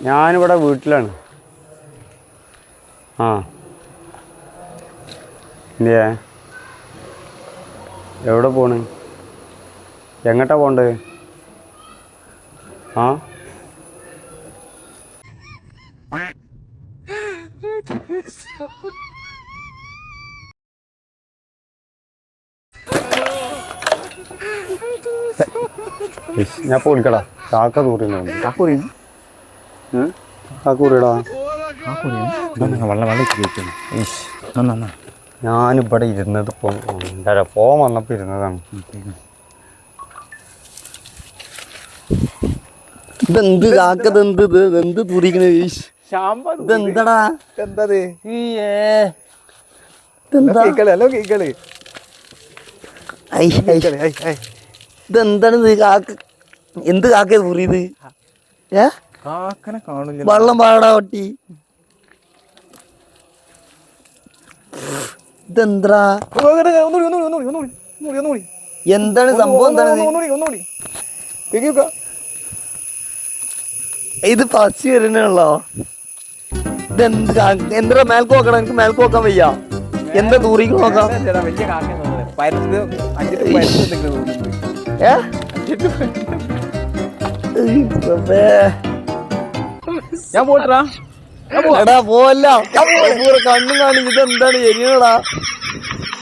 ഞാനിവിടെ വീട്ടിലാണ്. ആ. ഇല്ലേ എവിടെ പോണ്? എങ്ങോട്ടാ പോണ്ടത് ആ? ഞാൻ പോയിക്കടാ കാക്ക തൂറിയുണ്ട് കാക്കൂരി ഞാനിവിടെ ഇരുന്നത് ഇപ്പം എന്താ പോകാൻ വന്നപ്പോൾ ഇരുന്നതാണ്. ഇതെന്ത് കാക്കത് എന്ത് ഇത്? എന്ത് തുറിക്കണേ? ഇതെന്തടാ? എന്താ ഇതെന്താ? കേക്കളി ഹലോ കേക്കളി. ഐ, ഐ. ഇതെന്താണ് ഇത്? കാക്ക എന്ത് കാക്കത് തുറിയത്? ഏ? കാക്കനെ കാണില്ല വെള്ളം പാടാ ഒട്ടി ഇതെന്താ എന്താണ് സംഭവം എന്താണ്? ഇത്? പച്ചി വരുന്നുള്ളോ ഇതെന്ത് എന്താ മേൽക്ക് നോക്കണം എനിക്ക് മേൽക്ക് നോക്കാൻ വയ്യ. എന്താ ദൂരേക്ക് നോക്കാം? ഏ. ഞാൻ പോട്ടാ പോവല്ല. കണ്ണും കാണി. ഇതെന്താണ്? എരിയണടാ.